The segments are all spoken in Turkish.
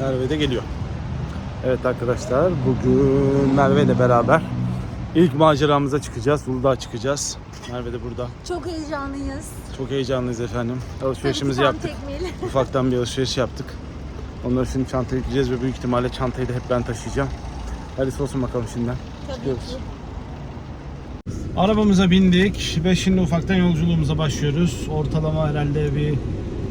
Merve de geliyor. Evet arkadaşlar bugün Merve ile beraber ilk maceramıza çıkacağız. Uludağ'a çıkacağız. Merve de burada. Çok heyecanlıyız. Çok heyecanlıyız efendim. Alışverişimizi yaptık. tekmeyle. Ufaktan bir alışveriş yaptık. Onları şimdi çantaya yükleyeceğiz ve büyük ihtimalle çantayı da hep ben taşıyacağım. Hadi olsun bakalım şimdiden. Tabii Çıkıyoruz. ki. Arabamıza bindik ve şimdi ufaktan yolculuğumuza başlıyoruz. Ortalama herhalde bir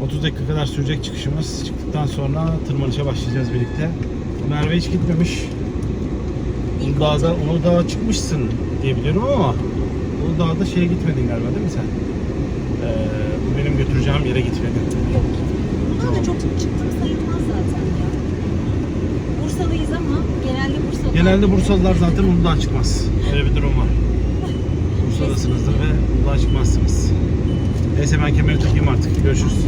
30 dakika kadar sürecek çıkışımız. Çıktıktan sonra tırmanışa başlayacağız birlikte. Merve hiç gitmemiş. Uludağ'da, Uludağ'a çıkmışsın diye biliyorum ama Uludağ'da şeye gitmedin galiba değil mi sen? Ee, bu benim götüreceğim yere gitmedin. Yok. Bunlar da çok çıktım sayılmaz zaten ya. Bursalıyız ama genelde Bursalılar... Genelde Bursalılar zaten Uludağ'a çıkmaz. Öyle bir durum var. Bursa'dasınızdır ve Uludağ'a çıkmazsınız. Neyse ben kemeri takayım artık. Görüşürüz.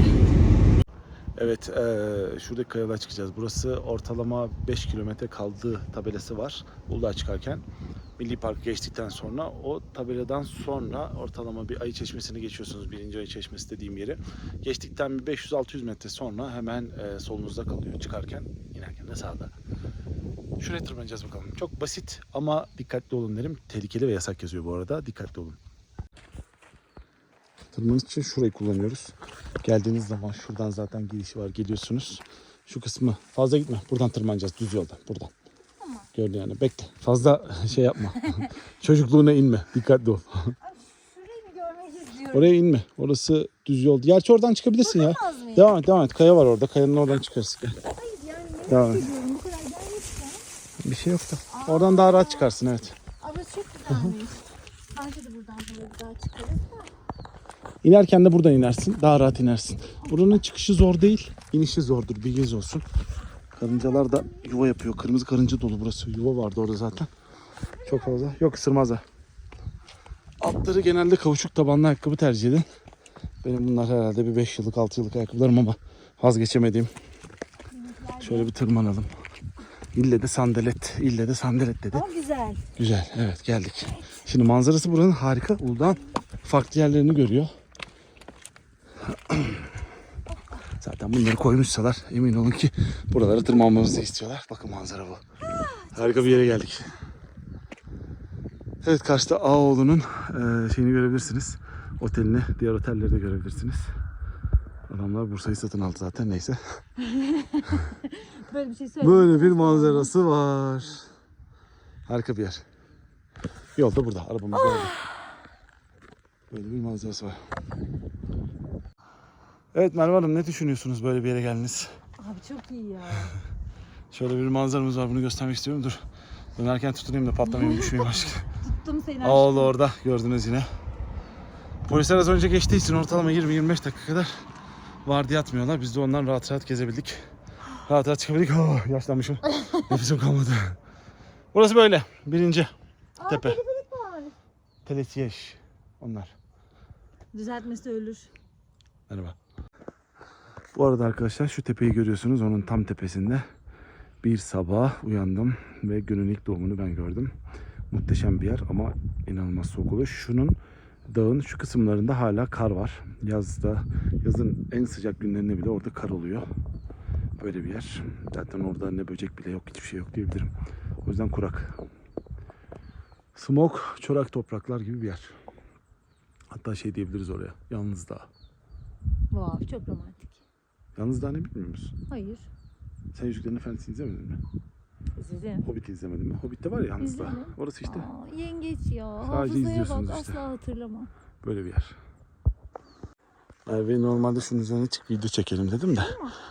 Evet, eee şuradaki kayalığa çıkacağız. Burası ortalama 5 kilometre kaldığı tabelası var Uludağ'a çıkarken. Milli Park geçtikten sonra o tabeladan sonra ortalama bir ayı çeşmesini geçiyorsunuz. Birinci ayı çeşmesi dediğim yeri. Geçtikten bir 500-600 metre sonra hemen eee, solunuzda kalıyor çıkarken. inerken de sağda. Şuraya tırmanacağız bakalım. Çok basit ama dikkatli olun derim. Tehlikeli ve yasak yazıyor bu arada. Dikkatli olun. Tırmanış için şurayı kullanıyoruz. Geldiğiniz zaman şuradan zaten girişi var. Geliyorsunuz. Şu kısmı fazla gitme. Buradan tırmanacağız düz yoldan. Buradan. Gördün yani. Bekle. Fazla şey yapma. Çocukluğuna inme. Dikkatli ol. Oraya inme. Orası düz yol. Gerçi oradan çıkabilirsin ya. Bakılmaz mı? Devam et, devam et. Kaya var orada. Kayanın oradan çıkarız. Gel. Hayır yani Devam et. Bir şey yok da. Oradan daha rahat çıkarsın evet. Aa, burası çok güzelmiş. Bence de buradan böyle bir daha çıkarız da. İnerken de buradan inersin. Daha rahat inersin. Buranın çıkışı zor değil. inişi zordur. Bilginiz olsun. Karıncalar da yuva yapıyor. Kırmızı karınca dolu burası. Yuva vardı orada zaten. Çok fazla. Yok ısırmazlar. Altları genelde kavuşuk tabanlı ayakkabı tercih edin. Benim bunlar herhalde bir 5 yıllık 6 yıllık ayakkabılarım ama vazgeçemediğim. Şöyle bir tırmanalım. İlle de sandalet. ille de sandalet dedi. Ama güzel. Güzel evet geldik. Şimdi manzarası buranın harika. Uludağ'ın farklı yerlerini görüyor. Zaten bunları koymuşsalar emin olun ki buralara tırmanmamızı istiyorlar. Bakın manzara bu. Harika bir yere geldik. Evet karşıda Ağoğlu'nun eee, şeyini görebilirsiniz. Otelini, diğer otelleri de görebilirsiniz. Adamlar Bursa'yı satın aldı zaten neyse. Böyle bir şey söyle. Böyle bir manzarası var. Harika bir yer. Yol da burada. Arabamız orada. Böyle bir manzarası var. Evet Merve Hanım ne düşünüyorsunuz böyle bir yere geldiniz? Abi çok iyi ya. Şöyle bir manzaramız var bunu göstermek istiyorum. Dur. Dönerken tutunayım da patlamayayım düşmeyeyim aşkım. Tuttum seni Ağoğlu orada gördünüz yine. Polisler az önce geçtiği için ortalama 20-25 dakika kadar vardiya atmıyorlar. Biz de ondan rahat rahat gezebildik. Rahat rahat çıkabildik. Oh, yaşlanmışım. Nefesim kalmadı. Burası böyle. Birinci Aa, tepe. teleferik var. Telesiyeş. Onlar. Düzeltmesi ölür. Merhaba. Bu arada arkadaşlar şu tepeyi görüyorsunuz. Onun tam tepesinde bir sabah uyandım ve günün ilk doğumunu ben gördüm. Muhteşem bir yer ama inanılmaz soğuk oluyor. Şunun dağın şu kısımlarında hala kar var. Yazda, yazın en sıcak günlerinde bile orada kar oluyor. Böyle bir yer. Zaten orada ne böcek bile yok, hiçbir şey yok diyebilirim. O yüzden kurak. Smok, çorak topraklar gibi bir yer. Hatta şey diyebiliriz oraya. Yalnız dağ. Wow çok romantik. Yalnız daha ne bilmiyor musun? Hayır. Sen Yüzüklerin Efendisi'ni izlemedin mi? İzledim. Hobbit'i izlemedin mi? Hobbit'te var ya Yalnız. İzledim. Orası işte Aa, yengeç ya. Sadece Hafızaya izliyorsunuz bak işte. asla hatırlamam. böyle bir yer. Merve normalde şunun üzerine çık video çekelim dedim de.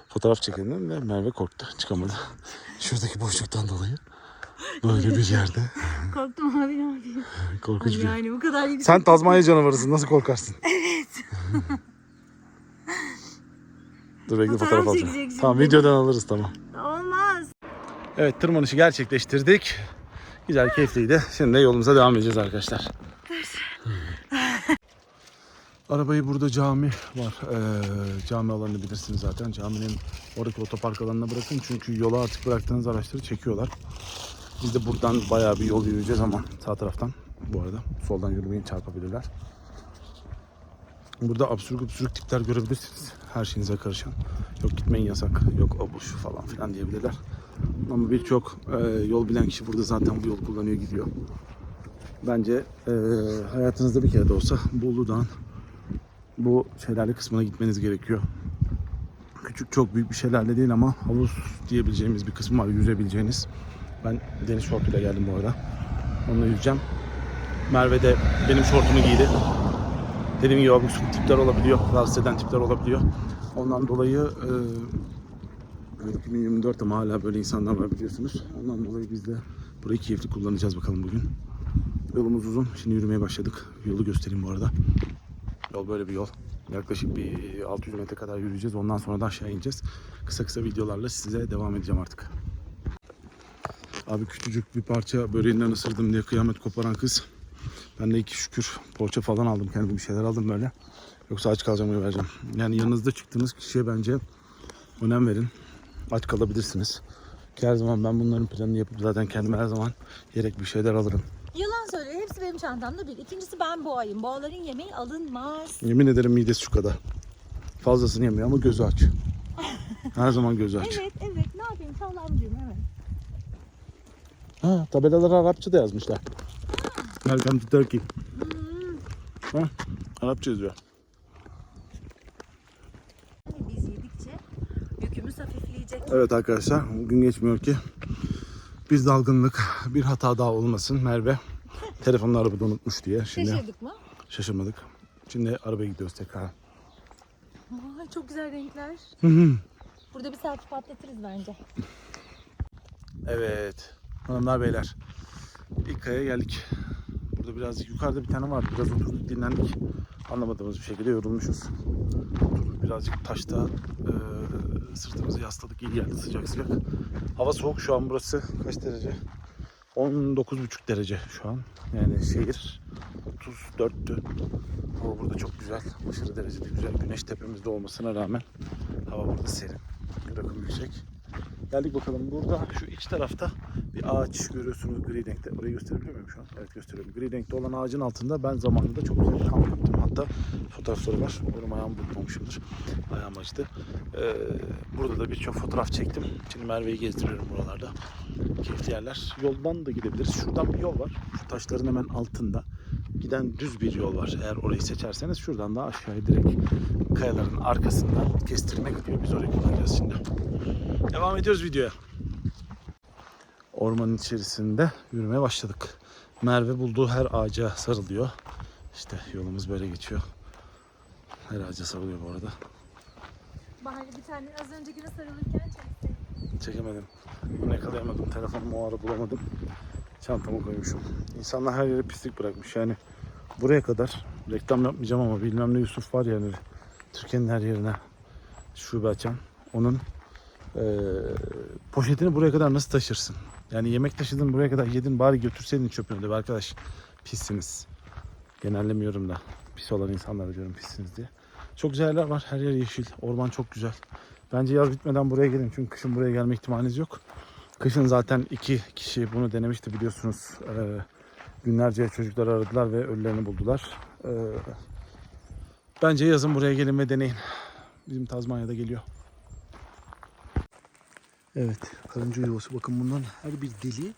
Fotoğraf çekelim dedim de Merve korktu. Çıkamadı. Şuradaki boşluktan dolayı. Böyle bir yerde. Korktum abi ne yapayım? Korkunç bir yer. Yani bu kadar yüksek. Sen Tazmanya canavarısın. Nasıl korkarsın? Dur bekle Fotoğraf fotoğraf alacağım. şimdi. Tamam videodan alırız tamam. Olmaz. Evet tırmanışı gerçekleştirdik. Güzel keyifliydi. Şimdi de yolumuza devam edeceğiz arkadaşlar. Arabayı burada cami var. Ee, cami alanını bilirsiniz zaten. Caminin oradaki otopark alanına bırakın. Çünkü yola artık bıraktığınız araçları çekiyorlar. Biz de buradan bayağı bir yol yürüyeceğiz ama sağ taraftan bu arada. Soldan yürümeyi çarpabilirler. Burada absürt absürt tipler görebilirsiniz. Her şeyinize karışan. Yok gitmeyin yasak. Yok o şu falan filan diyebilirler. Ama birçok e, yol bilen kişi burada zaten bu yolu kullanıyor gidiyor. Bence e, hayatınızda bir kere de olsa Bolu Dağı'nın bu şelale kısmına gitmeniz gerekiyor. Küçük çok büyük bir şelale değil ama havuz diyebileceğimiz bir kısmı var yüzebileceğiniz. Ben deniz şortuyla geldim bu arada. Onunla yüzeceğim. Merve de benim şortumu giydi. Dediğim gibi abuk subuk tipler olabiliyor. Rahatsız eden tipler olabiliyor. Ondan dolayı e, evet, 2024 ama hala böyle insanlar var biliyorsunuz. Ondan dolayı biz de burayı keyifli kullanacağız bakalım bugün. Yolumuz uzun. Şimdi yürümeye başladık. Yolu göstereyim bu arada. Yol böyle bir yol. Yaklaşık bir 600 metre kadar yürüyeceğiz. Ondan sonra da aşağı ineceğiz. Kısa kısa videolarla size devam edeceğim artık. Abi küçücük bir parça böreğinden ısırdım diye kıyamet koparan kız. Ben de iki şükür poğaça falan aldım. Kendime bir şeyler aldım böyle. Yoksa aç kalacağım öyle vereceğim. Yani yanınızda çıktığınız kişiye bence önem verin. Aç kalabilirsiniz. Ki her zaman ben bunların planını yapıp zaten kendime her zaman gerek bir şeyler alırım. Yalan söylüyor. Hepsi benim çantamda bir. İkincisi ben boğayım. Boğaların yemeği alınmaz. Yemin ederim midesi şu kadar. Fazlasını yemiyor ama gözü aç. Her zaman gözü aç. Evet evet ne yapayım sağlamcıyım evet. Ha, tabelalara Arapça da yazmışlar. Welcome to Turkey. Ha, Arapça yazıyor. Biz yedikçe yükümüz hafifleyecek. Evet arkadaşlar gün geçmiyor ki bir dalgınlık bir hata daha olmasın Merve telefonunu arabada unutmuş diye şimdi Şaşırdık mı? şaşırmadık. Şimdi arabaya gidiyoruz tekrar. Vay çok güzel renkler. Hı hı. Burada bir selfie patlatırız bence. evet hanımlar beyler ilk kaya geldik. Burada biraz yukarıda bir tane vardı biraz oturduk dinlendik. Anlamadığımız bir şekilde yorulmuşuz. Oturduk birazcık taşta e, sırtımızı yasladık iyi geldi sıcak sıcak. Hava soğuk şu an burası kaç derece? 19,5 derece şu an. Yani şehir 34'tü. Hava burada çok güzel. Aşırı derecede güzel. Güneş tepemizde olmasına rağmen hava burada serin. Bir rakım yüksek. Geldik bakalım burada şu iç tarafta bir ağaç görüyorsunuz gri renkte. Orayı gösterebiliyor muyum şu an? Evet gösteriyorum. Gri renkte olan ağacın altında ben zamanında çok güzel kamp yaptım. Hatta fotoğrafları var. Umarım ayağımı burkmamışımdır. Ayağım acıdı. Ee, burada da birçok fotoğraf çektim. Şimdi Merve'yi gezdiriyorum buralarda. Keyifli yerler. Yoldan da gidebiliriz. Şuradan bir yol var. Şu taşların hemen altında. Giden düz bir yol var. Eğer orayı seçerseniz şuradan da aşağıya direkt kayaların arkasından kestirme gidiyor. Biz orayı kullanacağız şimdi. Devam ediyoruz videoya. Ormanın içerisinde yürümeye başladık. Merve bulduğu her ağaca sarılıyor. İşte yolumuz böyle geçiyor. Her ağaca sarılıyor bu arada. Bahane bir tane az önce güne sarılırken çekti. Çekemedim. Bunu yakalayamadım. Telefonumu o ara bulamadım. Çantama koymuşum. İnsanlar her yere pislik bırakmış. Yani buraya kadar reklam yapmayacağım ama bilmem ne Yusuf var yani Türkiye'nin her yerine şube açan. Onun eee, poşetini buraya kadar nasıl taşırsın? Yani yemek taşıdın buraya kadar yedin bari götürseydin çöpünü de arkadaş. Pissiniz. Genellemiyorum da. Pis olan insanlara diyorum pissiniz diye. Çok güzel yerler var. Her yer yeşil. Orman çok güzel. Bence yaz bitmeden buraya gelin. Çünkü kışın buraya gelme ihtimaliniz yok. Kışın zaten iki kişi bunu denemişti biliyorsunuz. Ee, günlerce çocuklar aradılar ve ölülerini buldular. Ee, bence yazın buraya gelin ve deneyin. Bizim Tazmanya'da geliyor. Evet, karınca yuvası. Bakın bundan her bir deli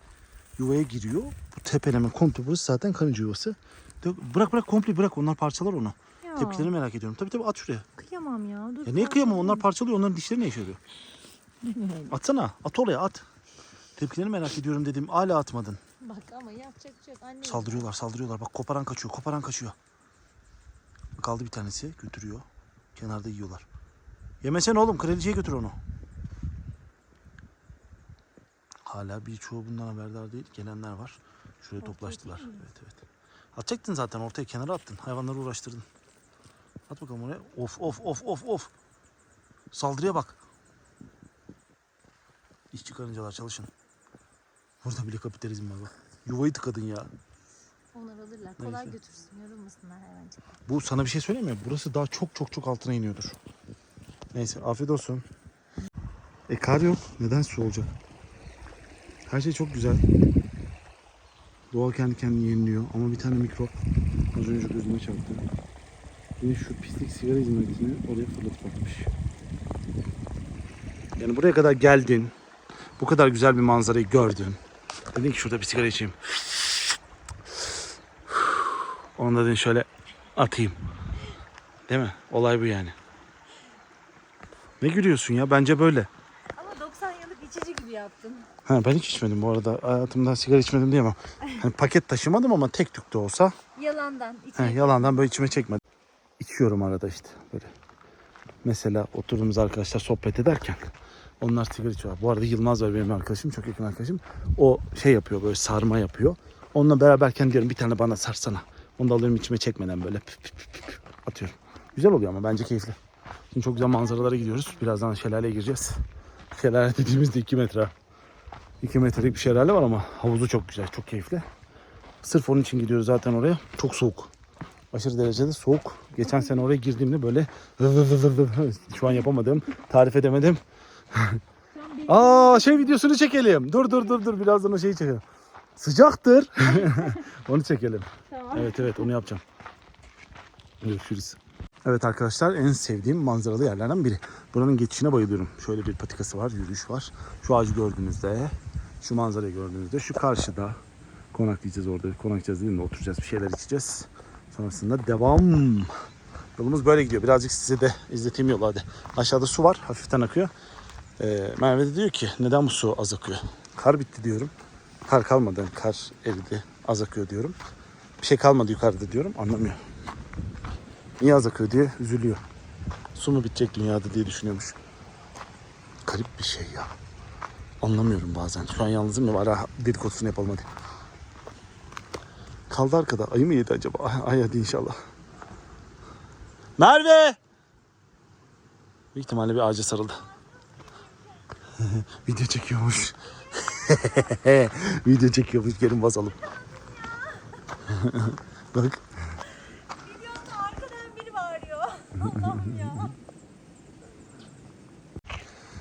yuvaya giriyor. Bu tepeleme komple burası zaten karınca yuvası. Bırak bırak komple bırak onlar parçalar onu. Ya, Tepkilerini merak ediyorum. Tabii tabii at şuraya. kıyamam ya. Dur, Ya niye kıyamam? Onlar parçalıyor. Onların dişleri ne işe yarıyor? Atsana. At oraya at. Tepkilerini merak ediyorum dedim. Hala atmadın. Bak ama yapacak bir şey yok. Anne Saldırıyorlar saldırıyorlar. Bak koparan kaçıyor. Koparan kaçıyor. Kaldı bir tanesi. Götürüyor. Kenarda yiyorlar. Yemesene oğlum. Kraliçeye götür onu. Hala birçoğu bundan haberdar değil. Gelenler var. Şuraya Ortaya toplaştılar. Evet evet. Atacaktın zaten ortaya kenara attın. Hayvanları uğraştırdın. At bakalım oraya. Of of of of of. Saldırıya bak. İş çıkarıncalar çalışın. Burada bile kapitalizm var bak. Yuvayı tıkadın ya. Onlar alırlar. Kolay Neyse. götürsün. Yorulmasınlar hayvancık. Bu sana bir şey söyleyeyim mi? Burası daha çok çok çok altına iniyordur. Neyse afiyet olsun. E kar yok. Neden su olacak? Her şey çok güzel. Doğa kendi kendini yeniliyor ama bir tane mikrop az önce gözüme çarptı. Yine şu pislik sigara hizmetini oraya fırlatıp atmış. Yani buraya kadar geldin. Bu kadar güzel bir manzarayı gördün. Dedin ki şurada bir sigara içeyim. Onu da dedin şöyle atayım. Değil mi? Olay bu yani. Ne gülüyorsun ya? Bence böyle. Ama 90 yıllık içici gibi yaptın. Ha ben hiç içmedim bu arada. Hayatımda sigara içmedim diyemem. Hani paket taşımadım ama tek tük de olsa Yalandan. he, yalandan böyle içime çekmedim. İçiyorum arada işte böyle. Mesela oturduğumuz arkadaşlar sohbet ederken onlar sigara içiyor. Bu arada Yılmaz var benim arkadaşım, çok yakın arkadaşım. O şey yapıyor böyle sarma yapıyor. Onunla beraberken diyorum bir tane bana sarsana. Onu da alıyorum içime çekmeden böyle püf püf püf püf atıyorum. Güzel oluyor ama bence keyifli. Şimdi çok güzel manzaralara gidiyoruz. Birazdan şelaleye gireceğiz. Şelale dediğimizde 2 metre. 2 metrelik bir şelale var ama havuzu çok güzel, çok keyifli. Sırf onun için gidiyoruz zaten oraya. Çok soğuk. Aşırı derecede soğuk. Geçen sene oraya girdiğimde böyle şu an yapamadım. Tarif edemedim. Aa şey videosunu çekelim. Dur dur dur dur birazdan o şeyi çekelim. Sıcaktır. onu çekelim. Tamam. Evet evet onu yapacağım. Görüşürüz. Evet arkadaşlar en sevdiğim manzaralı yerlerden biri. Buranın geçişine bayılıyorum. Şöyle bir patikası var, yürüyüş var. Şu ağacı gördüğünüzde, şu manzarayı gördüğünüzde, şu karşıda konaklayacağız orada. Konaklayacağız değil mi? Oturacağız, bir şeyler içeceğiz. Sonrasında devam. Yolumuz böyle gidiyor. Birazcık size de izleteyim yolu hadi. Aşağıda su var, hafiften akıyor. Ee, Merve de diyor ki neden bu su az akıyor? Kar bitti diyorum. Kar kalmadı, kar eridi, az akıyor diyorum. Bir şey kalmadı yukarıda diyorum, anlamıyor. Niye az akıyor diye üzülüyor. Su mu bitecek dünyada diye düşünüyormuş. Garip bir şey ya. Anlamıyorum bazen. Şu an yalnızım ya ara dedikodusunu yapalım hadi. Kaldı arkada. Ayı mı yedi acaba? Ay, ay hadi inşallah. Merve! Büyük ihtimalle bir ağaca sarıldı. Video çekiyormuş. Video çekiyormuş. Gelin basalım. Bak.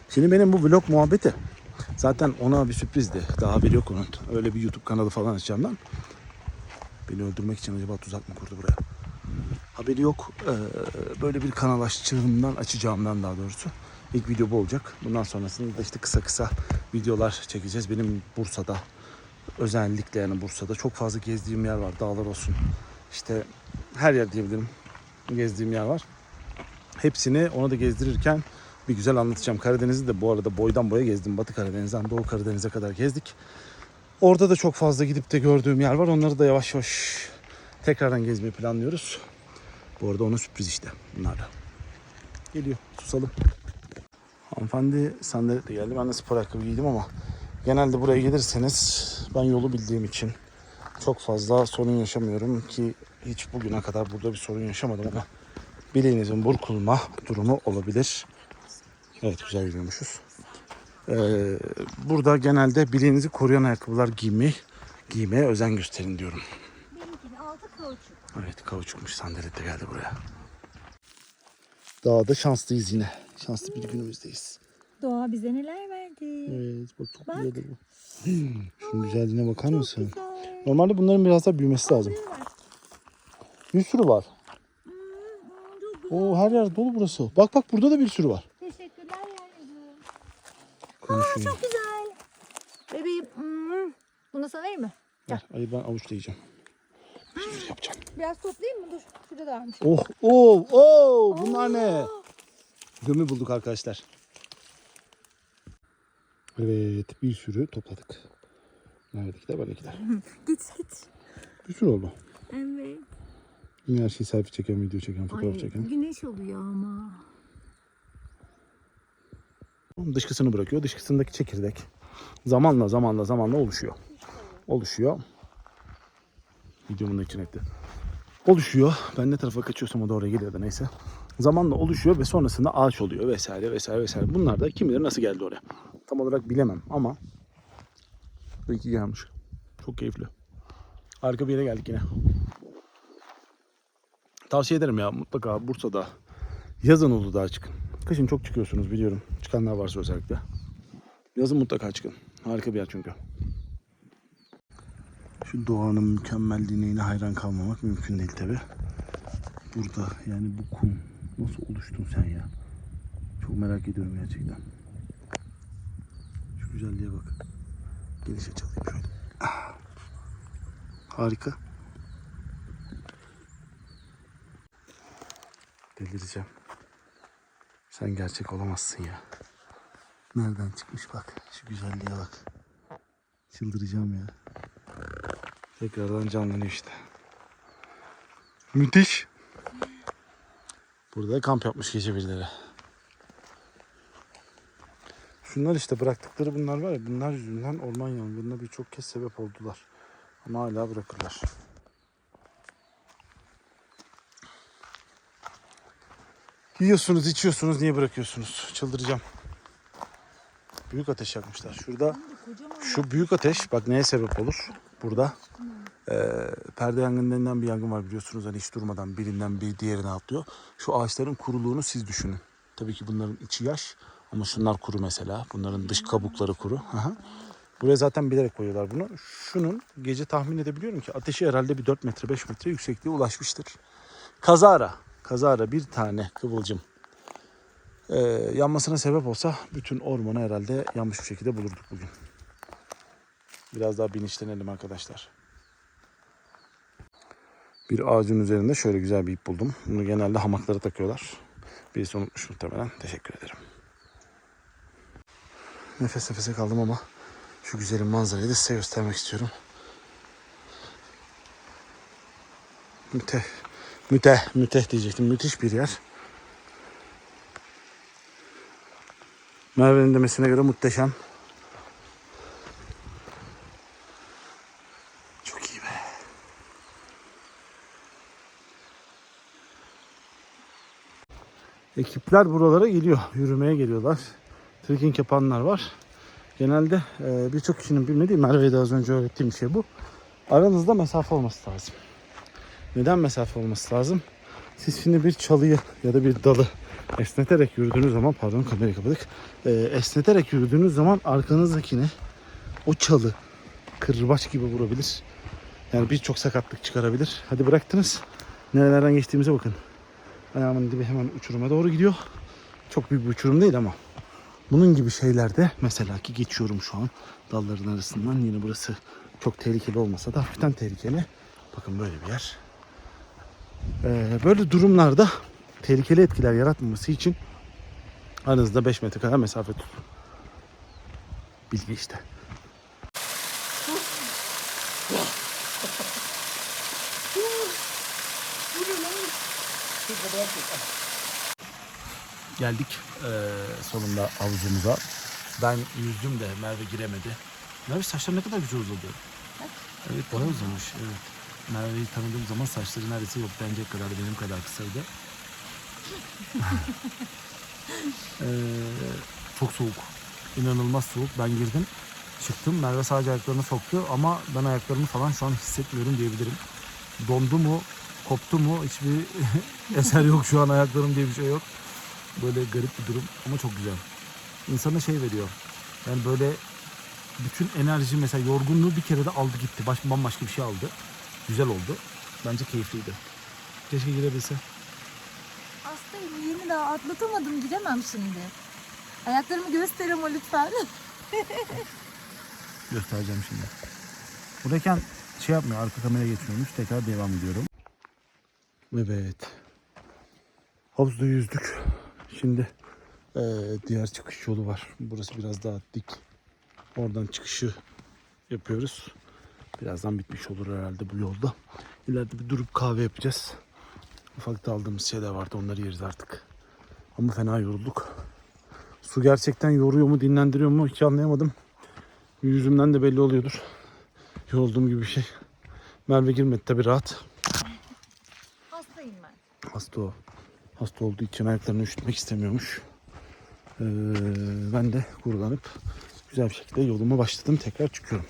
Şimdi benim bu vlog muhabbeti zaten ona bir sürprizdi. Daha haberi yok onun. Öyle bir YouTube kanalı falan açacağımdan. Beni öldürmek için acaba tuzak mı kurdu buraya? Haberi yok. Ee, böyle bir kanal açacağımdan, açacağımdan daha doğrusu. İlk video bu olacak. Bundan sonrasında da işte kısa kısa videolar çekeceğiz. Benim Bursa'da özellikle yani Bursa'da çok fazla gezdiğim yer var. Dağlar olsun. İşte her yer diyebilirim. Gezdiğim yer var. Hepsini ona da gezdirirken bir güzel anlatacağım. Karadeniz'i de bu arada boydan boya gezdim. Batı Karadeniz'den Doğu Karadeniz'e kadar gezdik. Orada da çok fazla gidip de gördüğüm yer var. Onları da yavaş yavaş tekrardan gezmeyi planlıyoruz. Bu arada ona sürpriz işte bunlar da. Geliyor. Susalım. Hanımefendi sandalye de geldi. Ben de spor ayakkabı giydim ama genelde buraya gelirseniz ben yolu bildiğim için çok fazla sorun yaşamıyorum ki hiç bugüne kadar burada bir sorun yaşamadım ama bileğinizin burkulma durumu olabilir. Evet güzel yürüyormuşuz. Ee, burada genelde bileğinizi koruyan ayakkabılar giymeyi, giymeye özen gösterin diyorum. Benimkinin altı kauçuk. Evet kauçukmuş sandalet de geldi buraya. Dağda şanslıyız yine. Şanslı bir günümüzdeyiz. Doğa bize neler verdi. Evet bak çok Bak. güzel bu. Hmm, Şunun güzelliğine bakar mısın? Güzel. Normalde bunların biraz daha büyümesi lazım. Bir sürü var. Oo her yer dolu burası. Bak bak burada da bir sürü var. Teşekkürler yavrum. Konuşuyor. Çok güzel. Bebeğim. hmm. Bunu sana vereyim mi? Ver, Hayır ben avuçlayacağım. Şimdi yapacağım. Biraz toplayayım mı? Dur. Şurada da varmış. Oh oh oh bunlar ne? Gömü bulduk arkadaşlar. Evet bir sürü topladık. Neredekiler bendekiler. Git git. Bir sürü oldu. Evet. Yine her şeyi selfie çeken, video çeken, fotoğraf Ay, çeken. güneş oluyor ama. Dışkısını bırakıyor. Dışkısındaki çekirdek zamanla zamanla zamanla oluşuyor. Oluşuyor. Videomun da içine etti. Oluşuyor. Ben ne tarafa kaçıyorsam o da oraya geliyor da neyse. Zamanla oluşuyor ve sonrasında ağaç oluyor vesaire vesaire vesaire. Bunlar da kim bilir nasıl geldi oraya. Tam olarak bilemem ama bu iki gelmiş. Çok keyifli. Harika bir yere geldik yine. Tavsiye ederim ya mutlaka Bursa'da yazın Uludağ'a çıkın. Kışın çok çıkıyorsunuz biliyorum. Çıkanlar varsa özellikle. Yazın mutlaka çıkın. Harika bir yer çünkü. Şu doğanın mükemmelliğine hayran kalmamak mümkün değil tabi. burada? Yani bu kum nasıl oluştun sen ya? Çok merak ediyorum gerçekten. Şu güzelliğe bak. Gelişe çalayım şöyle. Ah. Harika. Delireceğim. Sen gerçek olamazsın ya. Nereden çıkmış bak. Şu güzelliğe bak. Çıldıracağım ya. Tekrardan canlanıyor işte. Müthiş. Burada kamp yapmış gece birileri. Şunlar işte bıraktıkları bunlar var ya bunlar yüzünden orman yangınına birçok kez sebep oldular. Ama hala bırakırlar. Yiyorsunuz, içiyorsunuz, niye bırakıyorsunuz? Çıldıracağım. Büyük ateş yakmışlar. Şurada şu büyük ateş bak neye sebep olur? Burada Ee, perde yangını denilen bir yangın var biliyorsunuz. Hani hiç durmadan birinden bir diğerine atlıyor. Şu ağaçların kuruluğunu siz düşünün. Tabii ki bunların içi yaş ama şunlar kuru mesela. Bunların dış kabukları kuru. Buraya zaten bilerek koyuyorlar bunu. Şunun gece tahmin edebiliyorum ki ateşi herhalde bir 4 metre 5 metre yüksekliğe ulaşmıştır. Kazara, kazara bir tane kıvılcım ee, yanmasına sebep olsa bütün ormanı herhalde yanmış bir şekilde bulurduk bugün. Biraz daha bilinçlenelim arkadaşlar. Bir ağacın üzerinde şöyle güzel bir ip buldum. Bunu genelde hamaklara takıyorlar. Birisi unutmuş muhtemelen. Teşekkür ederim. Nefes nefese kaldım ama şu güzelim manzarayı da size göstermek istiyorum. Müteh, müteh, müteh diyecektim. Müthiş bir yer. Merve'nin demesine göre muhteşem. Çok iyi be. Ekipler buralara geliyor. Yürümeye geliyorlar. Trekking yapanlar var. Genelde e, birçok kişinin bilmediği Merve'ye de az önce öğrettiğim şey bu. Aranızda mesafe olması lazım. Neden mesafe olması lazım? Siz şimdi bir çalıyı ya da bir dalı esneterek yürüdüğünüz zaman pardon kamerayı kapadık. E, esneterek yürüdüğünüz zaman arkanızdakini o çalı kırbaç gibi vurabilir. Yani birçok sakatlık çıkarabilir. Hadi bıraktınız. Nerelerden geçtiğimize bakın. Ayağımın dibi hemen uçuruma doğru gidiyor. Çok büyük bir uçurum değil ama. Bunun gibi şeylerde mesela ki geçiyorum şu an dalların arasından. Yine burası çok tehlikeli olmasa da hafiften tehlikeli. Bakın böyle bir yer. Ee, böyle durumlarda tehlikeli etkiler yaratmaması için aranızda 5 metre kadar mesafe tutun. Bilgi işte. Geldik eee, sonunda havuzumuza. Ben yüzdüm de Merve giremedi. Merve saçlar ne kadar güzel uzadı. Evet bayağı uzamış. Evet. Merve'yi tanıdığım zaman saçları neredeyse yok denecek kadar benim kadar kısaydı. Eee, çok soğuk. İnanılmaz soğuk. Ben girdim. Çıktım. Merve sadece ayaklarını soktu ama ben ayaklarımı falan şu an hissetmiyorum diyebilirim. Dondu mu, koptu mu hiçbir eser yok şu an ayaklarım diye bir şey yok. Böyle garip bir durum ama çok güzel. İnsana şey veriyor. Yani böyle bütün enerji mesela yorgunluğu bir kere de aldı gitti. Baş, bambaşka bir şey aldı. Güzel oldu. Bence keyifliydi. Keşke girebilse. Hastayım yeni daha atlatamadım gidemem şimdi. Ayaklarımı göster ama lütfen. Göstereceğim şimdi. Buradayken şey yapmıyor, arka kameraya geçmiyormuş. Tekrar devam ediyorum. Evet. Havuzda yüzdük. Şimdi eee, diğer çıkış yolu var. Burası biraz daha dik. Oradan çıkışı yapıyoruz. Birazdan bitmiş olur herhalde bu yolda. İleride bir durup kahve yapacağız. Ufakta aldığımız şeyler vardı onları yeriz artık. Ama fena yorulduk. Su gerçekten yoruyor mu dinlendiriyor mu hiç anlayamadım. Yüzümden de belli oluyordur. Yorulduğum gibi bir şey. Merve girmedi tabi rahat. Hastayım ben. Hasta o. Hasta olduğu için ayaklarını üşütmek istemiyormuş. Ee, ben de kurulanıp güzel bir şekilde yoluma başladım. Tekrar çıkıyorum.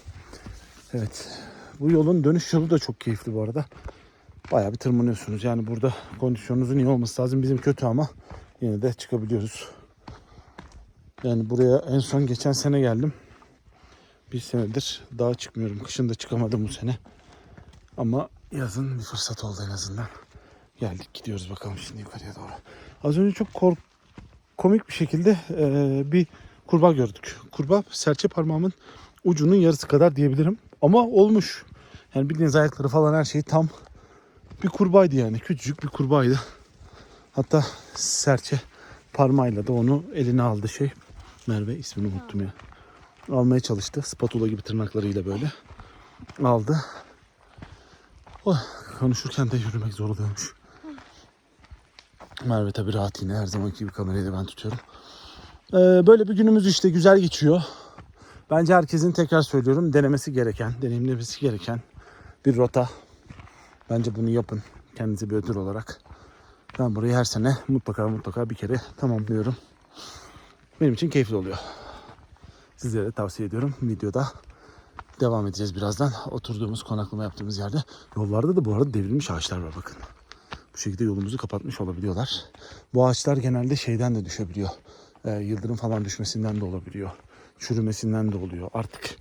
Evet. Bu yolun dönüş yolu da çok keyifli bu arada. Bayağı bir tırmanıyorsunuz. Yani burada kondisyonunuzun iyi olması lazım. Bizim kötü ama yine de çıkabiliyoruz. Yani buraya en son geçen sene geldim. Bir senedir dağa çıkmıyorum. Kışın da çıkamadım bu sene. Ama yazın bir fırsat oldu en azından. Geldik gidiyoruz bakalım şimdi yukarıya doğru. Az önce çok kork komik bir şekilde e, bir kurbağa gördük. Kurbağa serçe parmağımın ucunun yarısı kadar diyebilirim. Ama olmuş. Yani bildiğiniz ayakları falan her şeyi tam bir kurbağaydı yani. Küçücük bir kurbağaydı. Hatta serçe parmağıyla da onu eline aldı şey. Merve ismini unuttum ya. Almaya çalıştı. Spatula gibi tırnaklarıyla böyle. Aldı. Oh, konuşurken de yürümek zor oluyormuş. Merve tabii rahat yine. Her zamanki gibi kamerayı da ben tutuyorum. Ee, böyle bir günümüz işte güzel geçiyor. Bence herkesin tekrar söylüyorum denemesi gereken, deneyimlemesi gereken bir rota. Bence bunu yapın kendinize bir ödül olarak. Ben burayı her sene mutlaka mutlaka bir kere tamamlıyorum. Benim için keyifli oluyor. Sizlere de tavsiye ediyorum. Videoda devam edeceğiz birazdan. Oturduğumuz, konaklama yaptığımız yerde. Yollarda da bu arada devrilmiş ağaçlar var bakın. Bu şekilde yolumuzu kapatmış olabiliyorlar. Bu ağaçlar genelde şeyden de düşebiliyor. Ee, yıldırım falan düşmesinden de olabiliyor. Çürümesinden de oluyor. Artık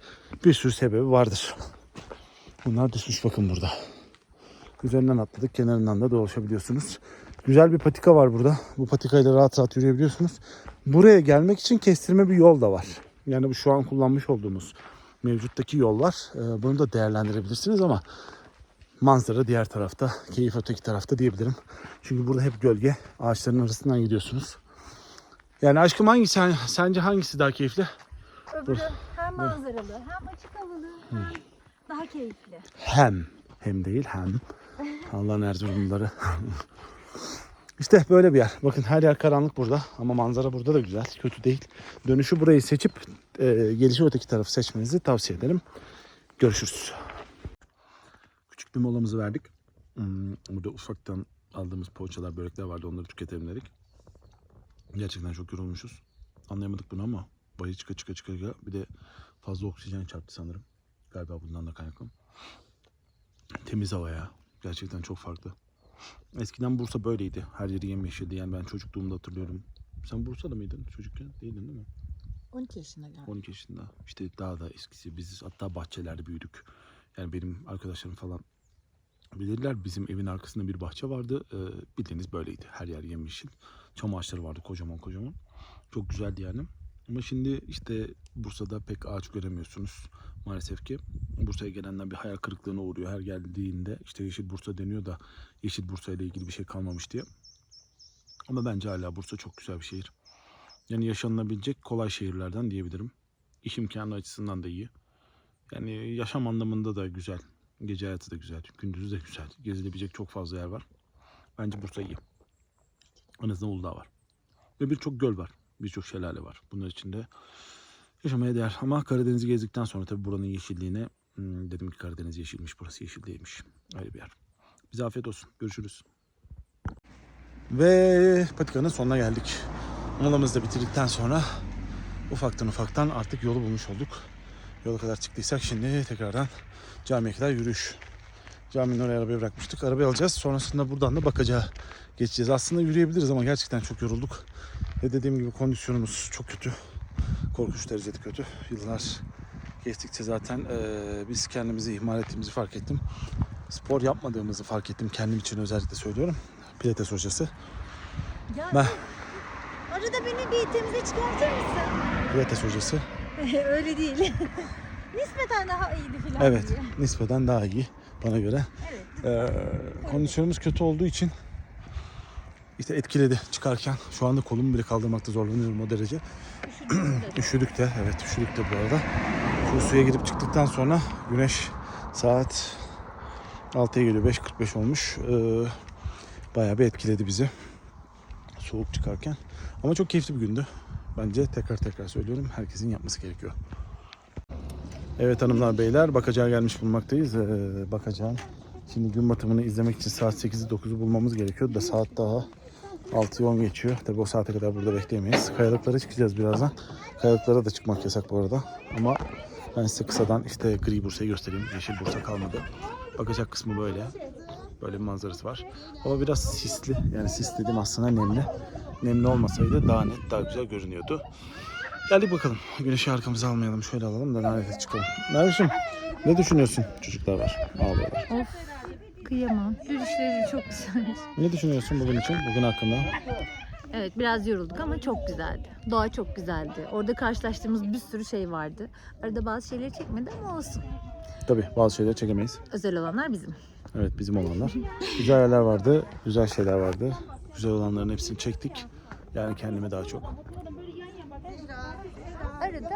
bir sürü sebebi vardır. Bunlar düşmüş bakın burada. Üzerinden atladık. Kenarından da dolaşabiliyorsunuz. Güzel bir patika var burada. Bu patikayla rahat rahat yürüyebiliyorsunuz. Buraya gelmek için kestirme bir yol da var. Yani bu şu an kullanmış olduğumuz mevcuttaki yol var. Ee, Bunu da değerlendirebilirsiniz ama manzara diğer tarafta, keyif öteki tarafta diyebilirim. Çünkü burada hep gölge, ağaçların arasından gidiyorsunuz. Yani aşkım hangisi, sence hangisi daha keyifli? Öbürü hem manzaralı hem açık havalı hem daha keyifli. Hem. Hem değil hem. Allah'ın Erzurumluları. işte böyle bir yer. Bakın her yer karanlık burada ama manzara burada da güzel. Kötü değil. Dönüşü burayı seçip e, gelişi öteki tarafı seçmenizi tavsiye ederim. Görüşürüz. Küçük bir molamızı verdik. Hmm, Burada ufaktan aldığımız poğaçalar, börekler vardı. Onları tüketelim dedik. Gerçekten çok yorulmuşuz. Anlayamadık bunu ama bayı çıka çıka çıka bir de fazla oksijen çarptı sanırım. Galiba bundan da kaynaklı. Temiz hava ya. Gerçekten çok farklı. Eskiden Bursa böyleydi. Her yeri yemyeşildi. Yani ben çocukluğumda hatırlıyorum. Sen Bursa'da mıydın çocukken? Değildin değil mi? 12 yaşına geldim. 12 yaşında. İşte daha da eskisi. Biz hatta bahçelerde büyüdük. Yani benim arkadaşlarım falan bilirler. Bizim evin arkasında bir bahçe vardı. Ee, bildiğiniz böyleydi. Her yer yemyeşil. Çam ağaçları vardı kocaman kocaman. Çok güzeldi yani. Ama şimdi işte Bursa'da pek ağaç göremiyorsunuz maalesef ki. Bursa'ya gelenler bir hayal kırıklığına uğruyor her geldiğinde. işte Yeşil Bursa deniyor da Yeşil Bursa ile ilgili bir şey kalmamış diye. Ama bence hala Bursa çok güzel bir şehir. Yani yaşanılabilecek kolay şehirlerden diyebilirim. İş imkanı açısından da iyi. Yani yaşam anlamında da güzel. Gece hayatı da güzel. Gündüzü de güzel. Gezilebilecek çok fazla yer var. Bence Bursa iyi. En azından Uludağ var. Ve birçok göl var. Birçok şelale var. Bunlar içinde yaşamaya değer. Ama Karadeniz'i gezdikten sonra tabii buranın yeşilliğine hmm, dedim ki Karadeniz yeşilmiş. Burası yeşil değilmiş. Öyle bir yer. Bize afiyet olsun. Görüşürüz. Ve patikanın sonuna geldik. Molamızı da bitirdikten sonra ufaktan ufaktan artık yolu bulmuş olduk. Yola kadar çıktıysak şimdi tekrardan camiye kadar yürüyüş. Caminin oraya arabayı bırakmıştık. Arabayı alacağız. Sonrasında buradan da bakacağı geçeceğiz. Aslında yürüyebiliriz ama gerçekten çok yorulduk. Ve dediğim gibi kondisyonumuz çok kötü. Korkunç derecede kötü. Yıllar geçtikçe zaten eee, biz kendimizi ihmal ettiğimizi fark ettim. Spor yapmadığımızı fark ettim. Kendim için özellikle söylüyorum. Pilates hocası. Ya Ben arada beni bir temize çıkartır mısın? pilates hocası. Öyle değil. Nispeten daha iyiydi filan Evet, diye. nispeten daha iyi bana göre. Evet. Ee, kondisyonumuz kötü olduğu için işte etkiledi çıkarken. Şu anda kolumu bile kaldırmakta zorlanıyorum o derece. Üşüdük de, evet üşüdük de bu arada. Şu suya girip çıktıktan sonra güneş saat 6'ya geliyor, 5.45 olmuş. Ee, bayağı bir etkiledi bizi. Soğuk çıkarken. Ama çok keyifli bir gündü. Bence tekrar tekrar söylüyorum. Herkesin yapması gerekiyor. Evet hanımlar beyler bakacağa gelmiş bulunmaktayız. Ee, bakacağım. Şimdi gün batımını izlemek için saat 8'i 9'u bulmamız gerekiyor da saat daha 6'yı 10 geçiyor. Tabi o saate kadar burada bekleyemeyiz. Kayalıklara çıkacağız birazdan. Kayalıklara da çıkmak yasak bu arada. Ama ben size kısadan işte gri Bursa'yı göstereyim. Yeşil Bursa kalmadı. Bakacak kısmı böyle. Böyle bir manzarası var. Hava biraz sisli. Yani sis dedim aslında nemli. Nemli olmasaydı daha net, daha güzel görünüyordu. Geldik bakalım. Güneşi arkamıza almayalım. Şöyle alalım da nerede çıkalım. Merve'cim ne düşünüyorsun? Çocuklar var. Ağlıyorlar. Of. Kıyamam. Yürüyüşleri çok güzelmiş. Ne düşünüyorsun bugün için? Bugün hakkında? Evet biraz yorulduk ama çok güzeldi. Doğa çok güzeldi. Orada karşılaştığımız bir sürü şey vardı. Arada bazı şeyleri çekmedi ama olsun. Tabii bazı şeyleri çekemeyiz. Özel olanlar bizim. Evet bizim olanlar. Güzel yerler vardı, güzel şeyler vardı. Güzel olanların hepsini çektik. Yani kendime daha çok. Arada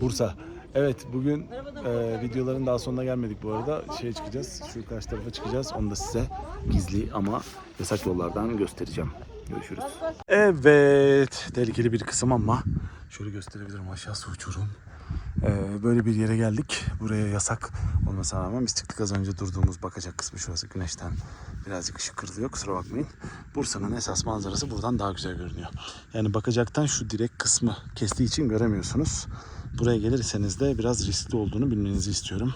Bursa. Evet bugün e, videoların daha sonuna gelmedik bu arada. Şeye çıkacağız. Şu karşı tarafa çıkacağız. Onu da size gizli ama yasak yollardan göstereceğim. Görüşürüz. Evet. Tehlikeli bir kısım ama şöyle gösterebilirim. Aşağısı uçurum. E, böyle bir yere geldik. Buraya yasak olmasına rağmen biz çıktık az önce durduğumuz bakacak kısmı şurası güneşten birazcık ışık kırılıyor kusura bakmayın. Bursa'nın esas manzarası buradan daha güzel görünüyor. Yani bakacaktan şu direk kısmı kestiği için göremiyorsunuz. Buraya gelirseniz de biraz riskli olduğunu bilmenizi istiyorum.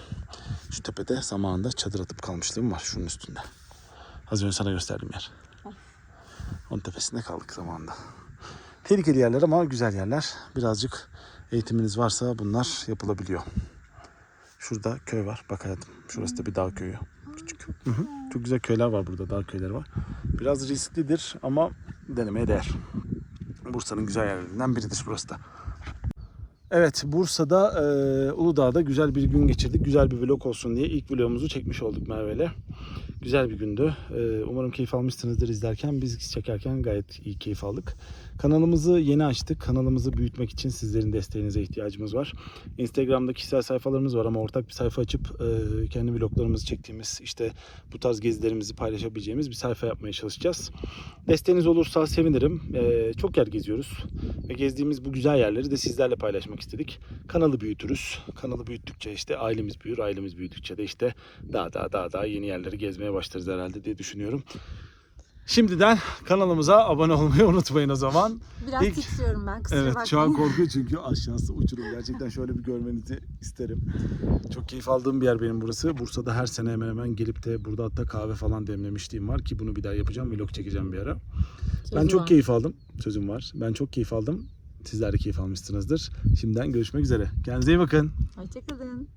Şu tepede zamanında çadır atıp kalmışlığım var şunun üstünde. Az önce sana gösterdiğim yer. Onun tepesinde kaldık zamanında. Tehlikeli yerler ama güzel yerler. Birazcık eğitiminiz varsa bunlar yapılabiliyor. Şurada köy var. Bak hayatım. Şurası da bir dağ köyü. Küçük. Hı hı. Çok güzel köyler var burada. Dağ köyleri var. Biraz risklidir ama denemeye değer. Bursa'nın güzel yerlerinden biridir burası da. Evet Bursa'da e, Uludağ'da güzel bir gün geçirdik. Güzel bir vlog olsun diye ilk vlogumuzu çekmiş olduk Merve'yle. Güzel bir gündü. E, umarım keyif almışsınızdır izlerken. Biz çekerken gayet iyi keyif aldık. Kanalımızı yeni açtık. Kanalımızı büyütmek için sizlerin desteğinize ihtiyacımız var. Instagram'da kişisel sayfalarımız var ama ortak bir sayfa açıp e, kendi vloglarımızı çektiğimiz işte bu tarz gezilerimizi paylaşabileceğimiz bir sayfa yapmaya çalışacağız. Desteğiniz olursa sevinirim. E, çok yer geziyoruz ve gezdiğimiz bu güzel yerleri de sizlerle paylaşmak istedik. Kanalı büyütürüz. Kanalı büyüttükçe işte ailemiz büyür. Ailemiz büyüdükçe de işte daha daha daha daha yeni yerleri gezmeye başlarız herhalde diye düşünüyorum. Şimdiden kanalımıza abone olmayı unutmayın o zaman. biraz İlk- titriyorum ben kusura Evet bakmayın. şu an korkuyor çünkü aşağısı uçurum. Gerçekten şöyle bir görmenizi isterim. Çok keyif aldığım bir yer benim burası. Bursa'da her sene hemen hemen gelip de burada hatta kahve falan demlemişliğim var ki bunu bir daha yapacağım. Vlog çekeceğim bir ara. Ben Sözü çok var. keyif aldım. Sözüm var. Ben çok keyif aldım. Sizler de keyif almışsınızdır. Şimdiden görüşmek üzere. Kendinize iyi bakın. Hoşçakalın.